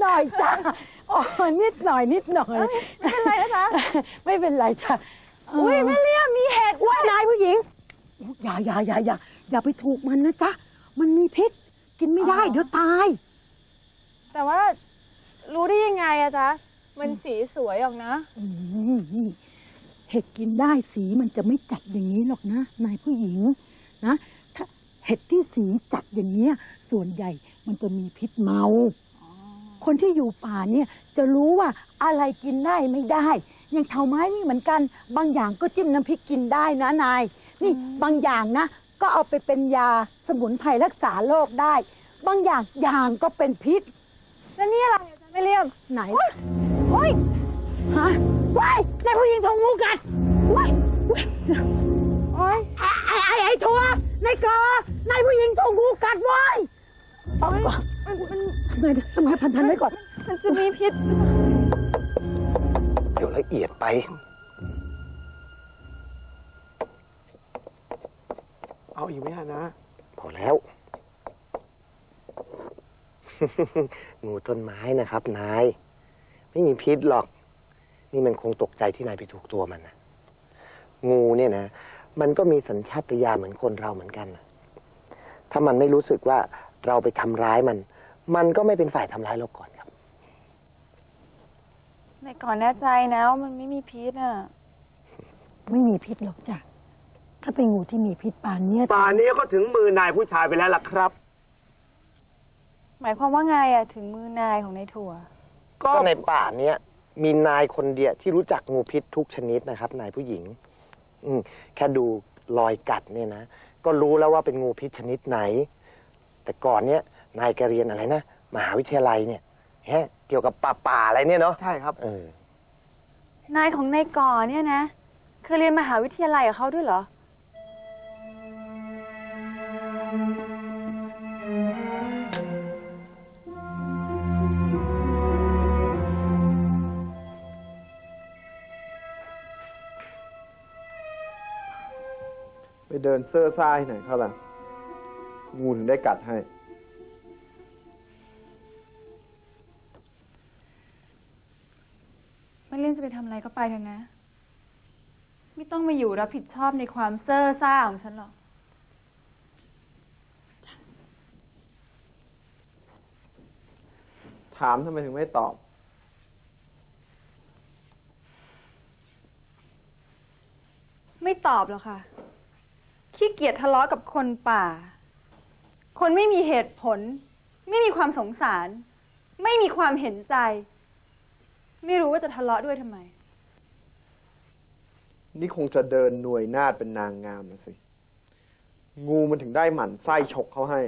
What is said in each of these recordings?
หน่อยจ้ะอ๋อนิดหน่อยนิดหน่อย ไม่เป็นไรนะจ๊ะไม่เป็นไรจ้ะเอุ้ยแม่เลี่ยมมีเห็ดว่านายผู้หญิงอุ๊ยอย่าอย่าอย่าอย่าอย่าไปถูกมันนะจ๊ะมันมีพิษ กินไม่ได้เดี๋ยวตาย แต่ว่ารู้ได้ยังไงอะจ๊ะมันสีสวยออกนะอืมนี่เห็ดกินได้สีมันจะไม่จัดอย่างนี้หรอกนะนายผู้หญิงนะถ้าเห็ดที่สีจัดอย่างเนี้ยส่วนใหญ่มันจะมีพิษเมา คนที่อยู่ป่าเนี่ยจะรู้ว่าอะไรกินได้ไม่ได้ อย่างเถาไม้นี่เหมือนกัน บางอย่างก็จิ้มน้ำพริกกินได้นะนาย นี่บางอย่างนะ ก็เอาไปเป็นยาสมุนไพรรักษาโรคได้ บางอย่างอย่างก็เป็นพิษ แล้วนี่อะไรอะจ๊ะแม่เลี่ยมไหนโอ้ยฮะว้ายนายผู้หญิงถูกงูกัดว้ายว้ายโอ๊ยไอ้ไอ้ไอ้ทัวนายกอนายผู้หญิงถูกงูกัดเว้ย เอาโอ๊ยก่อนมันมันทำไมทำไมพันทันไว้ก่อน มันจะมีพิษ เดี๋ยวละเอียดไป เอาอีกไหมฮะนะ พอแล้ว งูต้นไม้นะครับนาย ไม่มีพิษหรอก นี่มันคงตกใจที่นายไปถูกตัวมันนะงูเนี่ยนะ มันก็มีสัญชาตญาณเหมือนคนเราเหมือนกันนะถ้ามันไม่รู้สึกว่า เราไปทำร้ายมัน มันก็ไม่เป็นฝ่ายทำร้ายเราก่อนครับ ในก่อนแน่ใจนะว่ามันไม่มีพิษอะไม่มีพิษหรอกจ้ะ ถ้าเป็นงูที่มีพิษปานเนี้ยป่านนี้ก็ถึงมือนายผู้ชายไปแล้วล่ะครับ หมายความว่าไงอะถึงมือนายของนายถั่วก็ก็ในป่าเนี้ยมีนายคนเดียวที่รู้จักงูพิษทุกชนิดนะครับ นายผู้หญิง อืมแค่ดูรอยกัดเนี่ยนะ ก็รู้แล้วว่าเป็นงูพิษชนิดไหน แต่ก่อนเนี้ยนายแกเรียนอะไรนะมหาวิทยาลัยเนี่ยฮะเกี่ยวกับป่าป่าๆอะไรเนี่ยเนาะใช่ครับ เออนายของนายก่อเนี่ยนะเคยเรียนมหาวิทยาลัยกับเขาด้วยเหรอ ไปเดินเซ่อซ่าที่ไหนเขาล่ะ งูถึงได้กัดให้ ไม่เล่นจะไปทำอะไรก็ไปเถอะนะ ไม่ต้องมาอยู่รับผิดชอบในความเซ่อซ่าของฉันหรอก ถามทำไมถึงไม่ตอบ ไม่ตอบหรอกค่ะ ขี้เกียจทะเลาะกับคนป่า คนไม่มีเหตุผล ไม่มีความสงสาร ไม่มีความเห็นใจ ไม่รู้ว่าจะทะเลาะด้วยทำไม นี่คงจะเดินหน่วยนาดเป็นนางงามนะสิ งูมันถึงได้หมั่นไส้ฉกเขาให้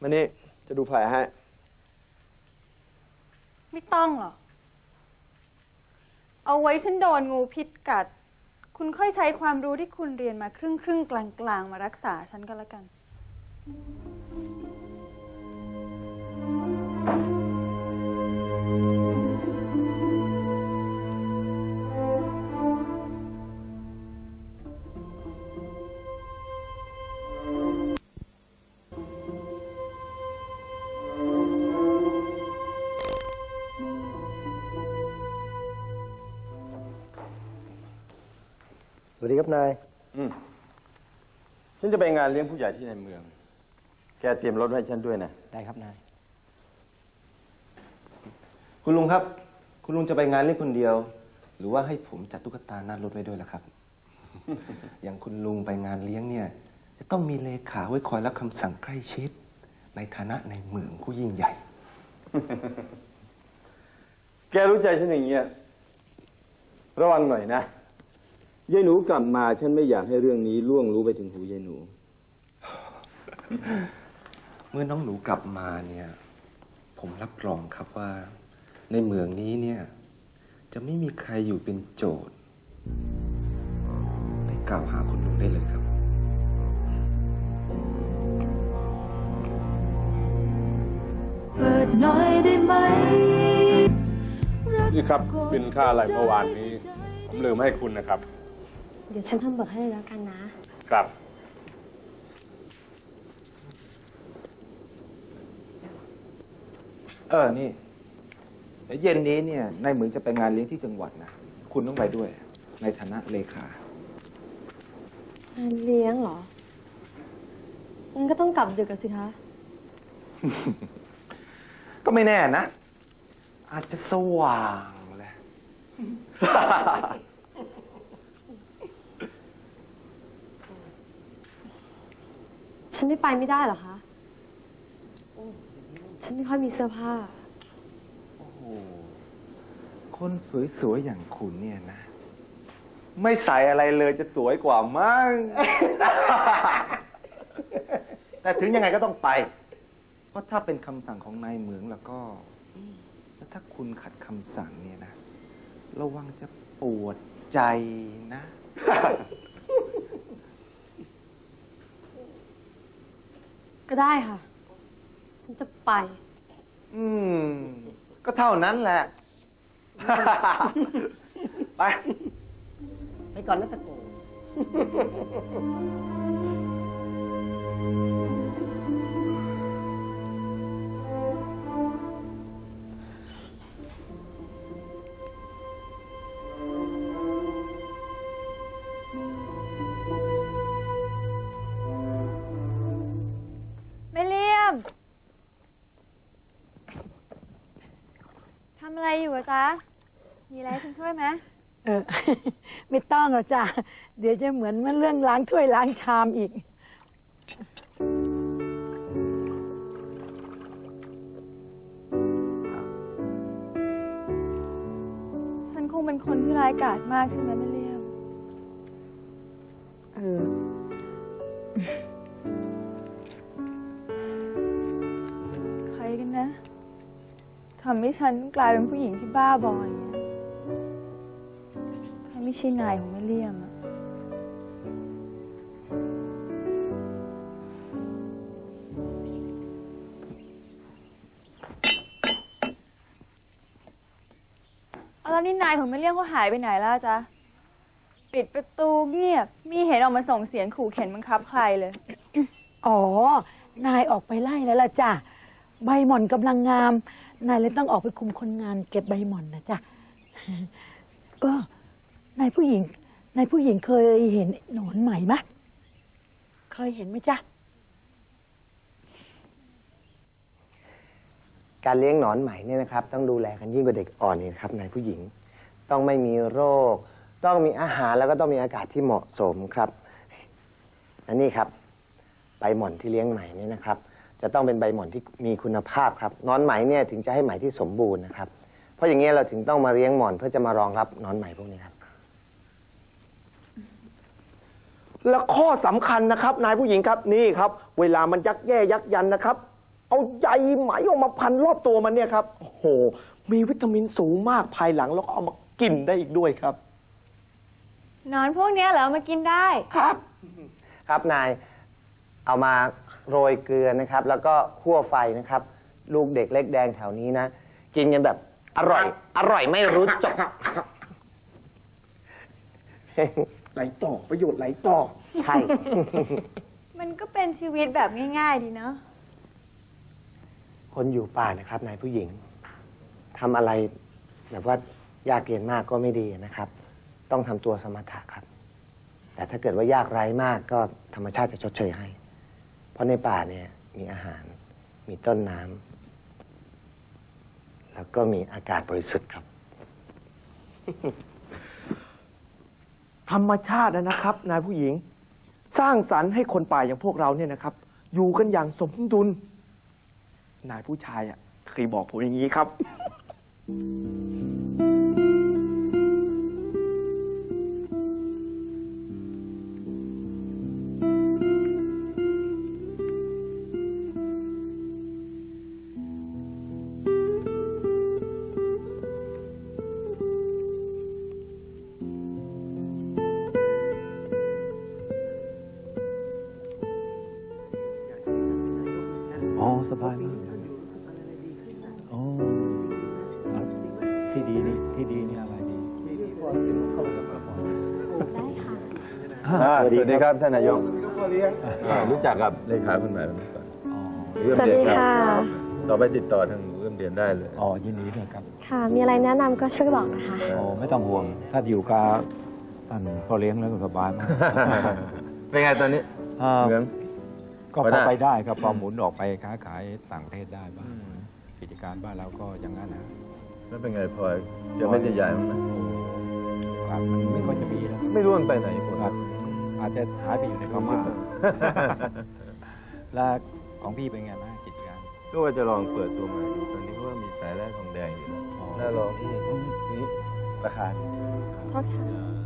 มานี่ จะดูแผลให้ ไม่ต้องหรอก เอาไว้ฉันโดนงูพิษกัด คุณค่อยใช้ความรู้ที่คุณเรียนมาครึ่งครึ่งกลางกลางๆมารักษาฉันก็แล้วกัน ดีครับนาย อืมฉันจะไปงานเลี้ยงผู้ใหญ่ที่ในเมือง แกเตรียมรถไว้ให้ฉันด้วยนะ ได้ครับนาย คุณลุงครับ คุณลุงจะไปงานเลี้ยงคนเดียว หรือว่าให้ผมจัดตุ๊กตาหน้ารถไว้ด้วยล่ะครับ อย่างคุณลุงไปงานเลี้ยงเนี่ย จะต้องมีเลขาไว้คอยรับคำสั่งใกล้ชิด ในฐานะในเมืองผู้ยิ่งใหญ่ แกรู้ใจฉันอย่างเงี้ยระวังหน่อยนะ ยายหนูกลับมา ฉันไม่อยากให้เรื่องนี้ล่วงรู้ไปถึงหูยายหนู เมื่อน้องหนูกลับมาเนี่ย ผมรับรองครับว่า ในเมืองนี้เนี่ย จะไม่มีใครอยู่เป็นโจทย์ในกล่าวหาคุณลุงได้เลยครับนี่ครับบินค่าอะไรเมื่อวานนี้ ผมลืมให้คุณนะครับ เดี๋ยวฉันทำเบิกให้เลยแล้วกันนะ ครับ เออ นี่เดี๋ยวเย็นนี้เนี่ย นายเหมือนจะไปงานเลี้ยงที่จังหวัดนะ คุณต้องไปด้วย ในฐานะเลขา งานเลี้ยงเหรอ งั้นก็ต้องกลับดึกอะสิคะ ก็ไม่แน่นะ อาจจะสว่างเลย ฉันไม่ไปไม่ได้เหรอคะ ฉันไม่ค่อยมีเสื้อผ้า โอ้โหคนสวยๆ อย่างคุณเนี่ยนะ ไม่ใส่อะไรเลยจะสวยกว่ามั้ง แต่ถึงยังไงก็ต้องไป เพราะถ้าเป็นคำสั่งของนายเหมืองแล้วก็แล้วถ้าคุณขัดคำสั่งเนี่ยนะ ระวังจะปวดใจนะ ก็ได้ค่ะ ฉันจะไป อืม ก็เท่านั้นแหละ ไป ไปก่อนนะตะโกำอะไรอยู่อะจ๊ะ มีอะไรให้ฉันช่วยไหมเออ ไม่ต้องหรอกจ้ะเดี๋ยวจะเหมือนเมื่อเรื่องล้างถ้วยล้างชามอีก ฉันคงเป็นคนที่ร้ายกาจมากใช่ไหมแม่เลี่ยมเออ ใครกันนะ ทำให้ฉันกลายเป็นผู้หญิงที่บ้าบออย่างเงี้ยถ้าไม่ใช่นายของแม่เลี่ยมอะเอาแล้วนี่นายของแม่เลี่ยมเขาหายไปไหนแล้วจ๊ะ ปิดประตูเงียบ มีเห็นออกมาส่งเสียงขู่เข็นบังคับใครเลย อ๋อ นายออกไปไล่แล้วล่ะจ้ะ ใบหม่อนกำลังงาม นายเลยต้องออกไปคุมคนงานเก็บใบหม่อนนะจ้ะก็นายผู้หญิงนายผู้หญิงเคยเห็นหนอนไหมไหมเคยเห็นไหมจ๊ะ การเลี้ยงหนอนไหมเนี่ยนะครับ ต้องดูแลกันยิ่งกว่าเด็กอ่อนนี่นะครับนายผู้หญิง ต้องไม่มีโรค ต้องมีอาหารแล้วก็ต้องมีอากาศที่เหมาะสมครับและนี่ครับใบหม่อนที่เลี้ยงไหมเนี่ยนะครับ จะต้องเป็นใบหม่อนที่มีคุณภาพครับหนอนไหมเนี่ยถึงจะให้ไหมที่สมบูรณ์นะครับ เพราะอย่างนี้ยเราถึงต้องมาเลี้ยงหม่อนเพื่อจะมารองรับหนอนไหมพวกนี้ครับ แล้วข้อสำคัญนะครับ นายผู้หญิงครับนี่ครับ เวลามันยักแย่ยักยันนะครับ เอาใยไหมออกมาพันรอบตัวมันเนี่ยครับโอ้โหมีวิตามินสูงมากภายหลังแล้วก็เอามากินได้อีกด้วยครับ นอนพวกเนี้ยเหรอมากินได้ ครับ ครับนายเอามา โรยเกลือนะครับ แล้วก็คั่วไฟนะครับ ลูกเด็กเล็กแดงแถวนี้นะ กินกันแบบอร่อย อร่อยไม่รู้จบ ไหลต่อประโยชน์ไหลต่อ ใช่ มันก็เป็นชีวิตแบบง่าย ๆ ดีเนาะ คนอยู่ป่านะครับนายผู้หญิงทำอะไรแบบว่ายากเย็นมากก็ไม่ดีนะครับ ต้องทำตัวสมถะครับ แต่ถ้าเกิดว่ายากไร้มากก็ธรรมชาติจะชดเชยให้เพ ราะในป่าเนี่ยมีอาหาร มีต้นน้ำแล้วก็มีอากาศบริสุทธิ์ครับ ธรรมชาตินะครับ นายผู้หญิง สร้างสรรค์ให้คนป่าอย่างพวกเราเนี่ยนะครับ อยู่กันอย่างสมดุล นายผู้ชายอะเคยบอกผมอย่างนี้ครับ ดีนี่ที่ดีนี่อะไรดีได้ค่ะอ่าสวัสดีครับท่านนายกอ่ารู้จักกับเลขาคนใหม่ไหมก่อนอ๋อเยี่ยมสวัสเยดีรับค่ะต่อไปติดต่อทางหนูเอื้อมเดือนได้เลย อ๋อยินดีด้วยครับค่ะ มีอะไรแนะนำก็ช่วยบอกนะคะ อ๋อไม่ต้องห่วง ถ้าอยู่กับท่านพ่อเลี้ยงแล้วก็สบายมากเป็นไงตอนนี้อ่าเหมือนก็พไปได้อไปได้ครับพอหมุนออกไปค้าขายต่างประเทศได้บ้างกิจการบ้านเราก็อย่างนั้นนะ แล้วเป็นไงพลอยเจอแม่ใหญ่ๆมั้างไหมครับมันไม่ค่อยจะมีแล้วไม่รู้มันไปไหนหมดครับ อาจจะหายไปอยู่ในพม่าแล้วของพี่เป็นไงบ้างกิจการก็ว่าจะลองเปิดตัวใหม่ดูตอนนี้เพราะว่ามีสายแร่ทองแดงอยู่นะน่าลองที่นี้ราคาดีโทษค่ะ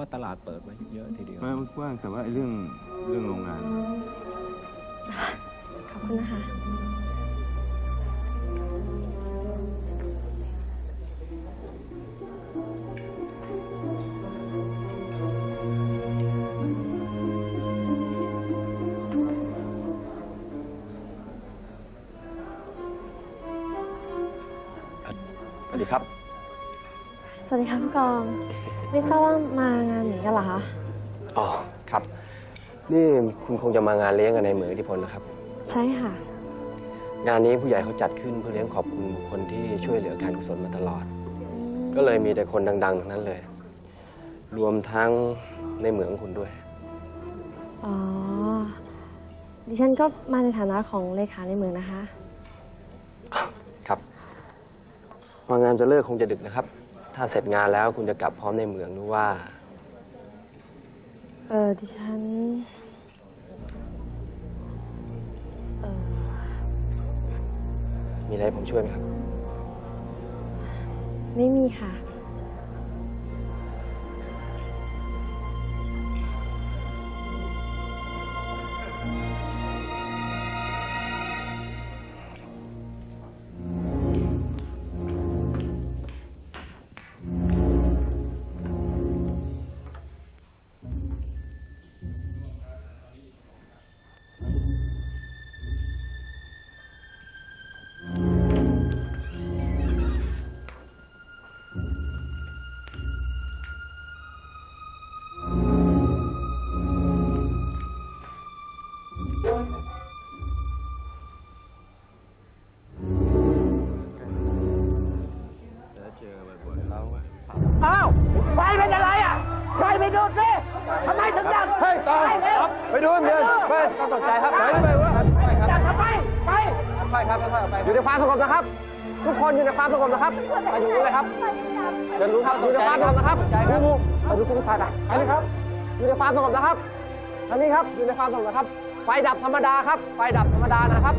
ว่าตลาดเปิดไว้เยอะทีเดียวไมันกว้างแต่ว่าไอ้เรื่องเรื่องโรงงาน ขอบคุณนะคะ สวัสดีครับส วัสดีค่ะผู้กอง ไม่ทราบว่ามางานไหนกันเหรอคะ อ๋อ ครับ นี่คุณคงจะมางานเลี้ยงกันในมือที่พลนะครับ ใช่ค่ะ งานนี้ผู้ใหญ่เขาจัดขึ้นเพื่อเลี้ยงขอบคุณบุคคลที่ช่วยเหลือการกุศลมาตลอด ก็เลยมีแต่คนดังๆทั้งนั้นเลย รวมทั้งในเหมืองคุณด้วย อ๋อ ดิฉันก็มาในฐานะของเลขาในเมืองนะคะ ครับ พองานจะเลิกคงจะดึกนะครับ ถ้าเสร็จงานแล้วคุณจะกลับพร้อมในเหมืองหรือว่า เออดิฉัน เออมีอะไรให้ผมช่วยไหมครับ ไม่มีค่ะ สงบนะครับ ทุกคนอยู่ในความสงบนะครับไปอยู่นี่เลยครับเชิญรู้ครับอยู่ในความสงบนะครับดูดูไปดูคุณผู้ชายไปไปเลยครับ อยู่ในความสงบนะครับทางนี้ครับอยู่ในความสงบนะครับ ไฟดับธรรมดาครับ ไฟดับธรรมดานะครับ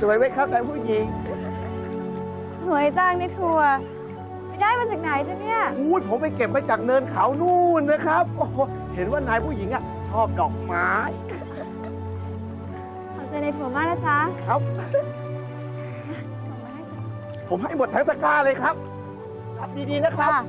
สวยไหมครับนายผู้หญิงสวยจังในทัวร์ไปได้มาจากไหนจ๊ะเนี่ยอู้ยผมไปเก็บมาจากเนินเขานู่นนะครับโอ้โหเห็นว่านายผู้หญิงอะชอบดอกไม้ ขอบใจในทัวร์มากนะจ๊ะครับผมให้หมดทั้งตะกร้าเลยครับรับดีๆนะครับ ค่ะ